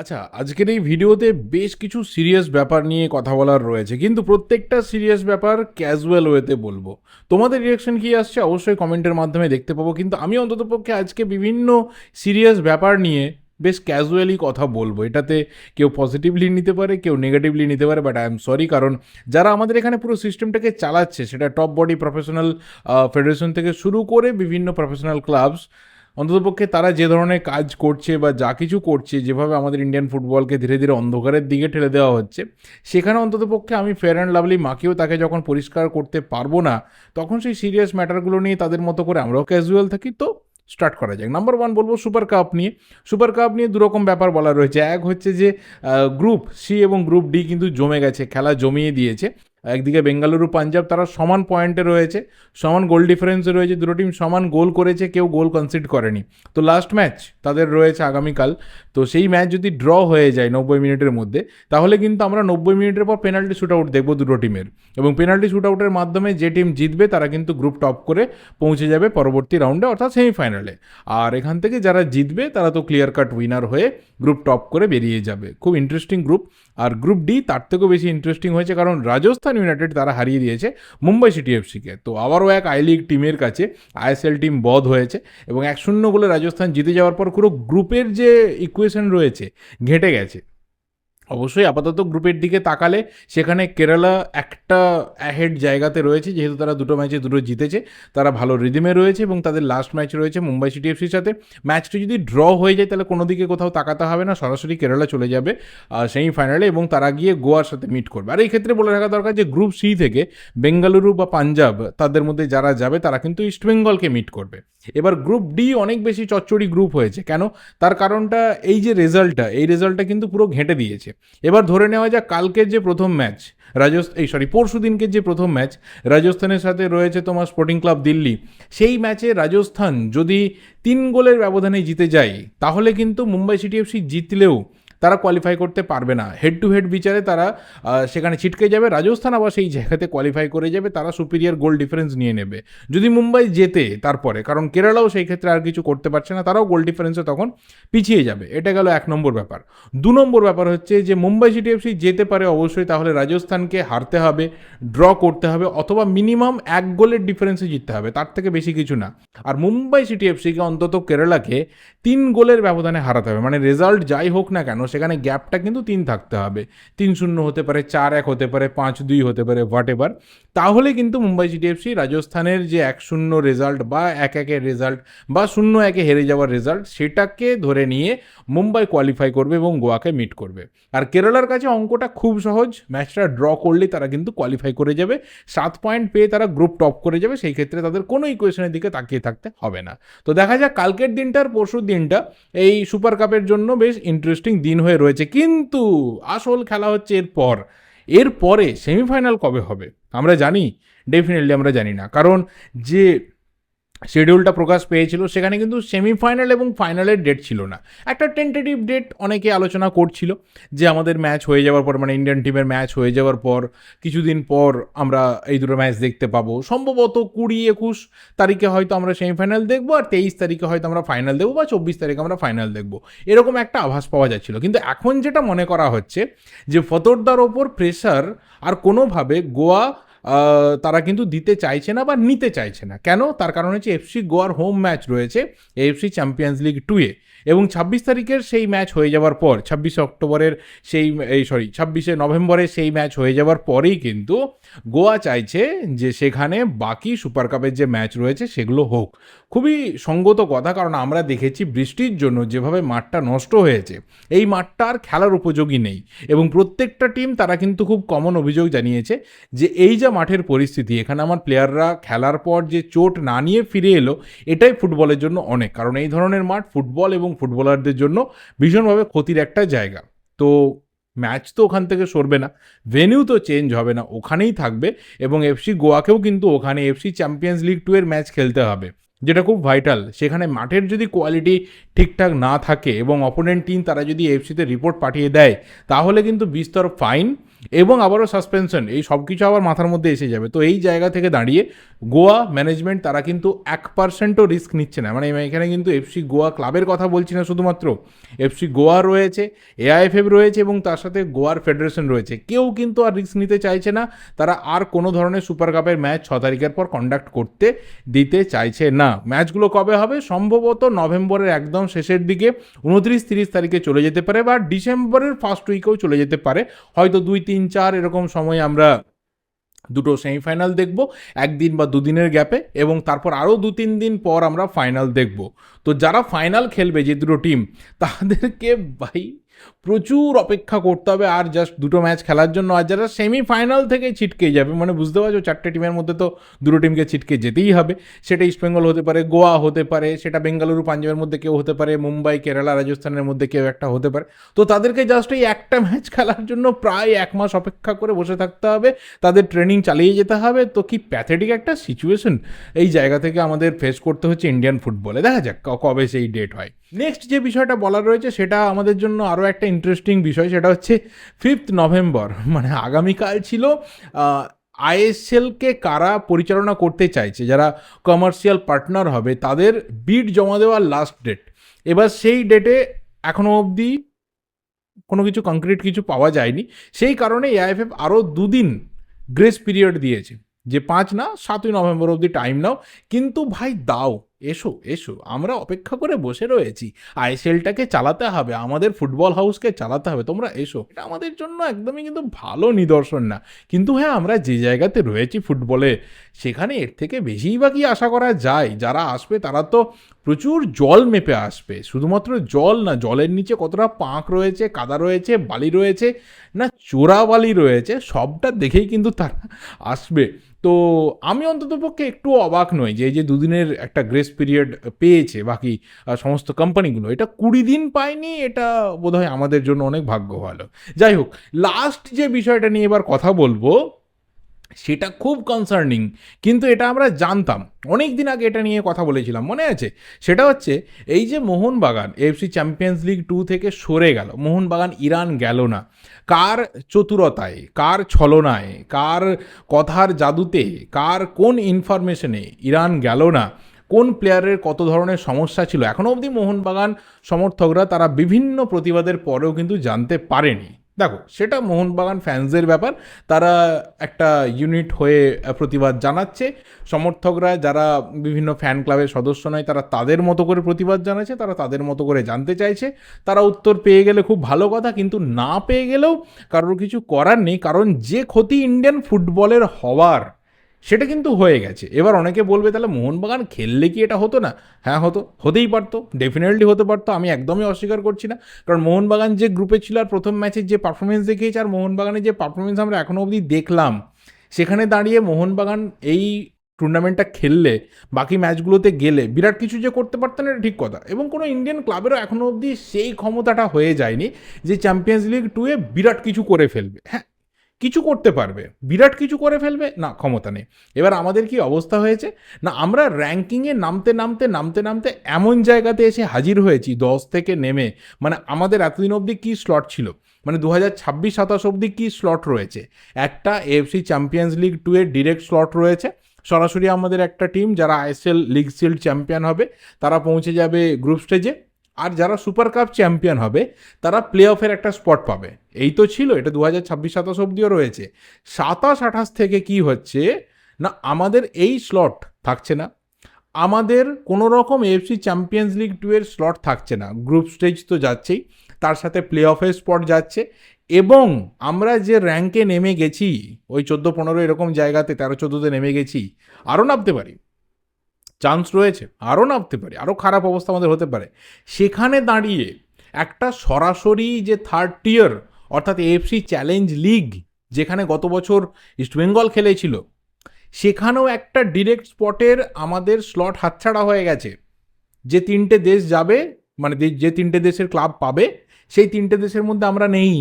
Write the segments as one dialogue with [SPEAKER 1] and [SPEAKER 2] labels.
[SPEAKER 1] আচ্ছা আজকের এই ভিডিওতে বেশ কিছু সিরিয়াস ব্যাপার নিয়ে কথা বলার রয়েছে, কিন্তু প্রত্যেকটা সিরিয়াস ব্যাপার ক্যাজুয়াল ওয়েতে বলব। তোমাদের রিয়াকশন কি আসছে অবশ্যই কমেন্টের মাধ্যমে দেখতে পাবো, কিন্তু আমি অন্ততপক্ষে আজকে বিভিন্ন সিরিয়াস ব্যাপার নিয়ে বেশ ক্যাজুয়ালি কথা বলব। এটাতে কেউ পজিটিভলি নিতে পারে, কেউ নেগেটিভলি নিতে পারে বাট আই এম সরি কারণ যারা আমাদের এখানে পুরো সিস্টেমটাকে চালাচ্ছে, সেটা টপ বডি প্রফেশনাল ফেডারেশন থেকে শুরু করে বিভিন্ন প্রফেশনাল ক্লাবস অন্ততপক্ষে তারা যে ধরনের কাজ করছে বা যা কিছু করছে, যেভাবে আমাদের ইন্ডিয়ান ফুটবলকে ধীরে ধীরে অন্ধকারের দিকে ঠেলে দেওয়া হচ্ছে, সেখানে অন্ততপক্ষে আমি ফেয়ার অ্যান্ড লাভলি মাকেও তাকে যখন পরিষ্কার করতে পারব না, তখন সেই সিরিয়াস ম্যাটারগুলো নিয়ে তাদের মতো করে আমরাও ক্যাজুয়াল থাকি। তো স্টার্ট করা যাক। নাম্বার ওয়ান বলব সুপার কাপ নিয়ে। সুপার কাপ নিয়ে দুরকম ব্যাপার বলা রয়েছে। এক হচ্ছে যে গ্রুপ সি এবং গ্রুপ ডি কিন্তু জমে গেছে, খেলা জমিয়ে দিয়েছে। একদিকে বেঙ্গালুরু, পাঞ্জাব, তারা সমান পয়েন্টে রয়েছে, সমান গোল ডিফারেন্সে রয়েছে, দুটো টিম সমান গোল করেছে, কেউ গোল কনসিড করেনি। তো লাস্ট ম্যাচ তাদের রয়েছে আগামীকাল, তো সেই ম্যাচ যদি ড্র হয়ে যায় নব্বই মিনিটের মধ্যে, তাহলে কিন্তু আমরা নব্বই মিনিটের পর পেনাল্টি শ্যুট আউট দেখব দুটো টিমের এবং পেনাল্টি শ্যুট আউটের মাধ্যমে যে টিম জিতবে, তারা কিন্তু গ্রুপ টপ করে পৌঁছে যাবে পরবর্তী রাউন্ডে অর্থাৎ সেমিফাইনালে আর এখান থেকে যারা জিতবে, তারা তো ক্লিয়ার কাট উইনার হয়ে গ্রুপ টপ করে বেরিয়ে যাবে। খুব ইন্টারেস্টিং গ্রুপ আর গ্রুপ ডি তার থেকেও বেশি ইন্টারেস্টিং হয়েছে, কারণ রাজস্থান ইউনাইটেড তারা হারিয়ে দিয়েছে মুম্বাই সিটি এফসিকে তো আবারও এক আই লিগ টিমের কাছে আইএসএল টিম বধ হয়েছে এবং এক শূন্য গোলে রাজস্থান জিতে যাওয়ার পর পুরো গ্রুপের যে ইকুয়েশন রয়েছে, ঘেঁটে গেছে। অবশ্যই আপাতত গ্রুপের দিকে তাকালে সেখানে কেরালা একটা অ্যাহেড জায়গাতে রয়েছে, যেহেতু তারা দুটো ম্যাচে দুটো জিতেছে। তারা ভালো রিদিমে রয়েছে এবং তাদের লাস্ট ম্যাচ রয়েছে মুম্বাই সিটি এফসির সাথে। ম্যাচটি যদি ড্র হয়ে যায়, তাহলে কোনো দিকে কোথাও তাকাতে হবে না, সরাসরি কেরালা চলে যাবে সেমিফাইনালে এবং তারা গিয়ে গোয়ার সাথে মিট করবে। আর এই ক্ষেত্রে বলে রাখা দরকার যে গ্রুপ সি থেকে বেঙ্গালুরু বা পাঞ্জাব, তাদের মধ্যে যারা যাবে, তারা কিন্তু ইস্টবেঙ্গলকে মিট করবে। এবার গ্রুপ ডি অনেক বেশি চচ্চড়ি গ্রুপ হয়েছে। কেন? তার কারণটা এই যে রেজাল্টটা এই রেজাল্টটা কিন্তু পুরো ঘেঁটে দিয়েছে। এবার ধরে নেওয়া যাক কালকের যে প্রথম ম্যাচ, রাজস্থান এই সরি পরশু দিনকের যে প্রথম ম্যাচ, রাজস্থানের সাথে রয়েছে তোমার স্পোর্টিং ক্লাব দিল্লি। সেই ম্যাচে রাজস্থান যদি তিন গোলের ব্যবধানে জিতে যায়, তাহলে কিন্তু মুম্বাই সিটি এফসি জিতলেও তারা কোয়ালিফাই করতে পারবে না। হেড টু হেড বিচারে তারা সেখানে ছিটকে যাবে। রাজস্থান আবার সেই জায়গাতে কোয়ালিফাই করে যাবে। তারা সুপিরিয়ার গোল ডিফারেন্স নিয়ে নেবে। যদি মুম্বাই জেতে তারপরে, কারণ কেরালাও সেই ক্ষেত্রে আর কিছু করতে পারছে না, তারাও গোল ডিফারেন্সে তখন পিছিয়ে যাবে। এটা গেল এক নম্বর ব্যাপার। দু নম্বর ব্যাপার হচ্ছে যে, মুম্বাই সিটি এফসি যেতে পারে অবশ্যই, তাহলে রাজস্থানকে হারতে হবে ড্র করতে হবে, অথবা মিনিমাম এক গোলের ডিফারেন্সে জিততে হবে। তার থেকে বেশি কিছু না। আর মুম্বাই সিটি এফসিকে অন্তত কেরালাকে তিন গোলের ব্যবধানে হারাতে হবে। মানে রেজাল্ট যাই হোক না কেন সেখানে গ্যাপটা কিন্তু তিন থাকতে হবে। তিন শূন্য হতে পারে, চার এক হতে পারে, পাঁচ দুই হতে পারে হোয়াট এভার তাহলে কিন্তু মুম্বাই সিটিএফসি রাজস্থানের যে এক শূন্য রেজাল্ট বা এক একের রেজাল্ট বা শূন্য একে হেরে যাওয়ার রেজাল্ট সেটাকে ধরে নিয়ে মুম্বাই কোয়ালিফাই করবে এবং গোয়াকে মিট করবে। আর কেরালার কাছে অঙ্কটা খুব সহজ ম্যাচটা ড্র করলেই তারা কিন্তু কোয়ালিফাই করে যাবে। সাত পয়েন্ট পেয়ে তারা গ্রুপ টপ করে যাবে, সেই ক্ষেত্রে তাদের কোনো ইকুয়েশনের দিকে তাকিয়ে থাকতে হবে না। তো দেখা যাক, কালকের দিনটার পরশুর দিনটা, এই সুপার কাপের জন্য বেশ ইন্টারেস্টিং দিন হয়ে রয়েছে। কিন্তু আসল খেলা হচ্ছে এরপর। এরপরে সেমিফাইনাল কবে হবে? আমরা জানি, ডেফিনেটলি আমরা জানি না। কারণ যে শিডিউলটা প্রকাশ পেয়েছিল, সেখানে কিন্তু সেমিফাইনাল এবং ফাইনালের ডেট ছিল না। একটা টেন্টেটিভ ডেট অনেকে আলোচনা করছিল যে আমাদের ম্যাচ হয়ে যাওয়ার পর মানে ইন্ডিয়ান টিমের ম্যাচ হয়ে যাওয়ার পর, কিছুদিন পর আমরা এই দুটো ম্যাচ দেখতে পাবো। সম্ভবত কুড়ি একুশ তারিখে হয়তো আমরা সেমিফাইনাল দেখব আর তেইশ তারিখে হয়তো আমরা ফাইনাল দেখব বা চব্বিশ তারিখে আমরা ফাইনাল দেখব। এরকম একটা আভাস পাওয়া যাচ্ছিল। কিন্তু এখন যেটা মনে করা হচ্ছে যে ফতোরদার ওপর প্রেশার আর কোনোভাবে গোয়া তারা কিন্তু দিতে চাইছে না বা নিতে চাইছে না। কেন? তার কারণ হচ্ছে এফসি গোয়ার হোম ম্যাচ রয়েছে এফসি চ্যাম্পিয়ন্স লিগ টুয়ে এবং ছাব্বিশ তারিখের সেই ম্যাচ হয়ে যাওয়ার পর, ছাব্বিশে অক্টোবরের সেই, এই সরি ছাব্বিশে নভেম্বরের সেই ম্যাচ হয়ে যাওয়ার পরেই কিন্তু গোয়া চাইছে যে সেখানে বাকি সুপার কাপের যে ম্যাচ রয়েছে সেগুলো হোক। খুবই সঙ্গত কথা, কারণ আমরা দেখেছি বৃষ্টির জন্য যেভাবে মাঠটা নষ্ট হয়েছে, এই মাঠটা আর খেলার উপযোগী নেই। এবং প্রত্যেকটা টিম তারা কিন্তু খুব কমন অভিযোগ জানিয়েছে যে এই যা মাঠের পরিস্থিতি। এখানে আমার প্লেয়াররা খেলার পর যে চোট না নিয়ে ফিরে এলো, এটাই ফুটবলের জন্য অনেক। কারণ এই ধরনের মাঠ ফুটবল এবং ফুটবলারদের জন্য ভীষণভাবে ক্ষতির একটা জায়গা। তো ম্যাচ তো ওখান থেকে সরবে না ভেনিউ তো চেঞ্জ হবে না, ওখানেই থাকবে এবং এফসি গোয়াকেও কিন্তু ওখানে এফসি চ্যাম্পিয়ন্স লিগ টু এর ম্যাচ খেলতে হবে, যেটা খুব ভাইটাল সেখানে মাঠের যদি কোয়ালিটি ঠিকঠাক না থাকে এবং অপোনেন্ট টিম তারা যদি এফসিতে রিপোর্ট পাঠিয়ে দেয়, তাহলে কিন্তু বিস্তর ফাইন এবং আবারও সাসপেনশন এই সব কিছু আবার মাথার মধ্যে এসে যাবে। তো এই জায়গা থেকে দাঁড়িয়ে গোয়া ম্যানেজমেন্ট তারা কিন্তু এক পার্সেন্টও রিস্ক নিচ্ছে না। মানে এখানে কিন্তু এফসি গোয়া ক্লাবের কথা বলছি না শুধুমাত্র। এফসি গোয়া রয়েছে এআইএফএফ রয়েছে এবং তার সাথে গোয়ার ফেডারেশন রয়েছে। কেউ কিন্তু আর রিস্ক নিতে চাইছে না। তারা আর কোনো ধরনের সুপার কাপের ম্যাচ ছ তারিখের পর কন্ডাক্ট করতে দিতে চাইছে না। ম্যাচগুলো কবে হবে? সম্ভবত নভেম্বরের একদম শেষের দিকে। উনত্রিশ তিরিশ তারিখে চলে যেতে পারে বা ডিসেম্বরের ফার্স্ট উইকেও চলে যেতে পারে। হয়তো দুই তিন চার এরকম সময় আমরা দুটো সেমিফাইনাল দেখব, একদিন বা দুদিনের গ্যাপে এবং তারপর আরও দু তিন দিন পর আমরা ফাইনাল দেখব। তো যারা ফাইনাল খেলবে, যে দুটো টিম তাদেরকে ভাই প্রচুর অপেক্ষা করতে হবে আর জাস্ট দুটো ম্যাচ খেলার জন্য। আর যারা সেমিফাইনাল থেকে ছিটকে যাবে মানে বুঝতে পারছ, চারটে টিমের মধ্যে তো দুটো টিমকে ছিটকে যেতেই হবে। সেটা ইস্টবেঙ্গল হতে পারে গোয়া হতে পারে, সেটা বেঙ্গালুরু পাঞ্জাবের মধ্যে কেউ হতে পারে মুম্বাই কেরালা রাজস্থানের মধ্যে কেউ একটা হতে পারে। তো তাদেরকে জাস্ট এই একটা ম্যাচ খেলার জন্য প্রায় এক মাস অপেক্ষা করে বসে থাকতে হবে। তাদের ট্রেনিং চালিয়ে যেতে হবে। তো কি প্যাথেটিক একটা সিচুয়েশন এই জায়গা থেকে আমাদের ফেস করতে হচ্ছে ইন্ডিয়ান ফুটবলে দেখা যাক কবে সেই ডেট হয়। নেক্সট যে বিষয়টা বলার রয়েছে, সেটা আমাদের জন্য আরও একটা ইন্টারেস্টিং বিষয়, সেটা হচ্ছে ফিফথ নভেম্বর মানে আগামীকাল ছিল আইএসএলকে কারা পরিচালনা করতে চাইছে, যারা কমার্শিয়াল পার্টনার হবে, তাদের বিড জমা দেওয়ার লাস্ট ডেট এবার সেই ডেটে এখনও অবধি কোনো কিছু কংক্রিট কিছু পাওয়া যায়নি। সেই কারণে এআইএফএফ আরও দুদিন গ্রেস পিরিয়ড দিয়েছে। যে পাঁচ না, সাতই নভেম্বর অবধি টাইম নাও। কিন্তু ভাই, দাও। এসো এসো, আমরা অপেক্ষা করে বসে রয়েছি। আইএসএলটাকে চালাতে হবে, আমাদের ফুটবল হাউসকে চালাতে হবে, তোমরা এসো। এটা আমাদের জন্য একদমই কিন্তু ভালো নিদর্শন না। কিন্তু হ্যাঁ আমরা যে জায়গাতে রয়েছি ফুটবলে, সেখানে এর থেকে বেশিই বা কি আশা করা যায়, যারা আসবে তারা তো প্রচুর জল মেপে আসবে। শুধুমাত্র জল না, জলের নিচে কতটা পাঁক রয়েছে, কাদা রয়েছে, বালি রয়েছে, না চোরা বালি রয়েছে, সবটা দেখেই কিন্তু তারা আসবে। তো আমি অন্তত পক্ষে একটু অবাক নই যে এই যে দুদিনের একটা গ্রেস পিরিয়ড পেয়েছে বাকি সমস্ত কোম্পানিগুলো এটা কুড়ি দিন পায়নি, এটা বোধহয় আমাদের জন্য অনেক ভাগ্য ভালো যাই হোক লাস্ট যে বিষয়টা নিয়ে এবার কথা বলব সেটা খুব কনসার্নিং কিন্তু এটা আমরা জানতাম। অনেক দিন আগে এটা নিয়ে কথা বলেছিলাম, মনে আছে? সেটা হচ্ছে, এই যে Mohun Bagan FC champions league two থেকে সরে গেল, মোহনবাগান ইরান গেল না। কার চতুরতায়, কার ছলনায়, কার কথার জাদুতে, কার কোন ইনফরমেশনে ইরান গেল না, কোন প্লেয়ারের কত ধরনের সমস্যা ছিল এখনও অবধি মোহনবাগান সমর্থকরা তারা বিভিন্ন প্রতিবাদের পরেও কিন্তু জানতে পারেনি। দেখো, সেটা মোহনবাগান ফ্যান্সদের ব্যাপার। তারা একটা ইউনিট হয়ে প্রতিবাদ জানাচ্ছে। সমর্থকরা যারা বিভিন্ন ফ্যান ক্লাবের সদস্য নয়, তারা তাদের মতো করে প্রতিবাদ জানাচ্ছে, তারা তাদের মতো করে জানতে চাইছে। তারা উত্তর পেয়ে গেলে খুব ভালো কথা, কিন্তু না পেয়ে গেলেও কারোর কিছু করার নেই, কারণ যে ক্ষতি ইন্ডিয়ান ফুটবলের হওয়ার সেটা কিন্তু হয়ে গেছে। এবার অনেকে বলবে, তাহলে মোহনবাগান খেললে কি এটা হতো না? হ্যাঁ হতো। হতেই পারতো ডেফিনেটলি হতে পারতো, আমি একদমই অস্বীকার করছি না। কারণ মোহনবাগান যে গ্রুপে ছিল আর প্রথম ম্যাচের যে পারফরমেন্স দেখিয়েছে, আর মোহনবাগানের যে পারফরমেন্স আমরা এখনও অবধি দেখলাম, সেখানে দাঁড়িয়ে মোহনবাগান এই টুর্নামেন্টটা খেললে, বাকি ম্যাচগুলোতে গেলে, বিরাট কিছু যে করতে পারতেন এটা ঠিক কথা। এবং কোনো ইন্ডিয়ান ক্লাবেরও এখনও অবধি সেই ক্ষমতাটা হয়ে যায়নি, যে চ্যাম্পিয়ন্স লিগ টুয়ে বিরাট কিছু করে ফেলবে। হ্যাঁ কিছু করতে পারবে। বিরাট কিছু করে ফেলবে? না, ক্ষমতা নেই। এবার আমাদের কি অবস্থা হয়েছে? না, আমরা র্যাঙ্কিংয়ে নামতে নামতে নামতে নামতে এমন জায়গাতে এসে হাজির হয়েছি, দশ থেকে নেমে। মানে আমাদের এতদিন অবধি কী স্লট ছিল? মানে দু হাজার ছাব্বিশ, সাতাশ অবধি কী স্লট রয়েছে? একটা এফসি চ্যাম্পিয়ন্স লিগ টু এর ডিরেক্ট স্লট রয়েছে। সরাসরি আমাদের একটা টিম যারা আইএসএল লিগ শিল্ড চ্যাম্পিয়ন হবে, তারা পৌঁছে যাবে গ্রুপ স্টেজে আর যারা সুপার কাপ চ্যাম্পিয়ন হবে, তারা প্লে অফের একটা স্পট পাবে। এই তো ছিল, এটা দু হাজার ছাব্বিশ সাতাশ অব্দিও রয়েছে। সাতাশ আঠাশ থেকে কি হচ্ছে, না, আমাদের এই স্লট থাকছে না। আমাদের কোনো রকম এফসি চ্যাম্পিয়ন্স লিগ টু এর স্লট থাকছে না। গ্রুপ স্টেজ তো যাচ্ছেই, তার সাথে প্লে অফের স্পট যাচ্ছে। এবং আমরা যে র্যাঙ্কে নেমে গেছি, ওই চোদ্দ পনেরো এরকম জায়গাতে, তেরো চোদ্দোতে নেমে গেছি, আরও নামতে পারি। চান্স রয়েছে, আরও নামতে পারি, আরও খারাপ অবস্থা আমাদের হতে পারে। সেখানে দাঁড়িয়ে একটা সরাসরি যে থার্ড টিয়ার অর্থাৎ এএফসি চ্যালেঞ্জ লিগ যেখানে গত বছর ইস্টবেঙ্গল খেলেছিল, সেখানেও একটা ডিরেক্ট স্পটের আমাদের স্লট হাতছাড়া হয়ে গেছে। যে তিনটে দেশ যাবে মানে যে তিনটে দেশের ক্লাব পাবে, সেই তিনটে দেশের মধ্যে আমরা নেই।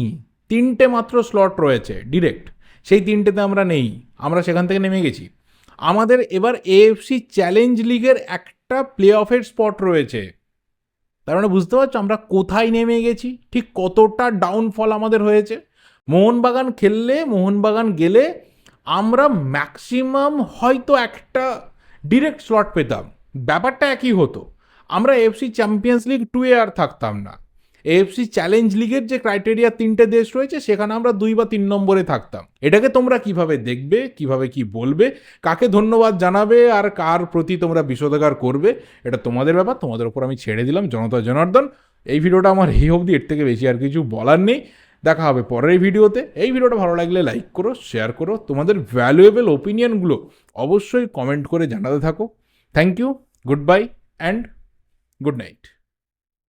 [SPEAKER 1] তিনটে মাত্র স্লট রয়েছে ডিরেক্ট সেই তিনটেতে আমরা নেই। আমরা সেখান থেকে নেমে গেছি। আমাদের এবার এএফসি চ্যালেঞ্জ লিগের একটা প্লে অফের স্পট রয়েছে। তার মানে বুঝতে পারছ, আমরা কোথায় নেমে গেছি, ঠিক কতটা ডাউনফল আমাদের হয়েছে। মোহনবাগান খেললে, মোহনবাগান গেলে আমরা ম্যাক্সিমাম হয়তো একটা ডিরেক্ট স্লট পেতাম। ব্যাপারটা একই হতো। আমরা এফসি চ্যাম্পিয়ন্স লিগ টুয়ে আর থাকতাম না। এএফসি চ্যালেঞ্জ লিগের যে ক্রাইটেরিয়া তিনটে দেশ রয়েছে, সেখানে আমরা দুই বা তিন নম্বরে থাকতাম। এটাকে তোমরা কীভাবে দেখবে, কীভাবে কি বলবে, কাকে ধন্যবাদ জানাবে, আর কার প্রতি তোমরা বিষোদগার করবে, এটা তোমাদের ব্যাপার, তোমাদের ওপর আমি ছেড়ে দিলাম। জনতা জনার্দন, এই ভিডিওটা আমার এই অবধি, এর থেকে বেশি আর কিছু বলার নেই। দেখা হবে পরের ভিডিওতে। এই ভিডিওটা ভালো লাগলে লাইক করো শেয়ার করো। তোমাদের ভ্যালুয়েবল ওপিনিয়নগুলো অবশ্যই কমেন্ট করে জানাতে থাকো। Thank you goodbye and good night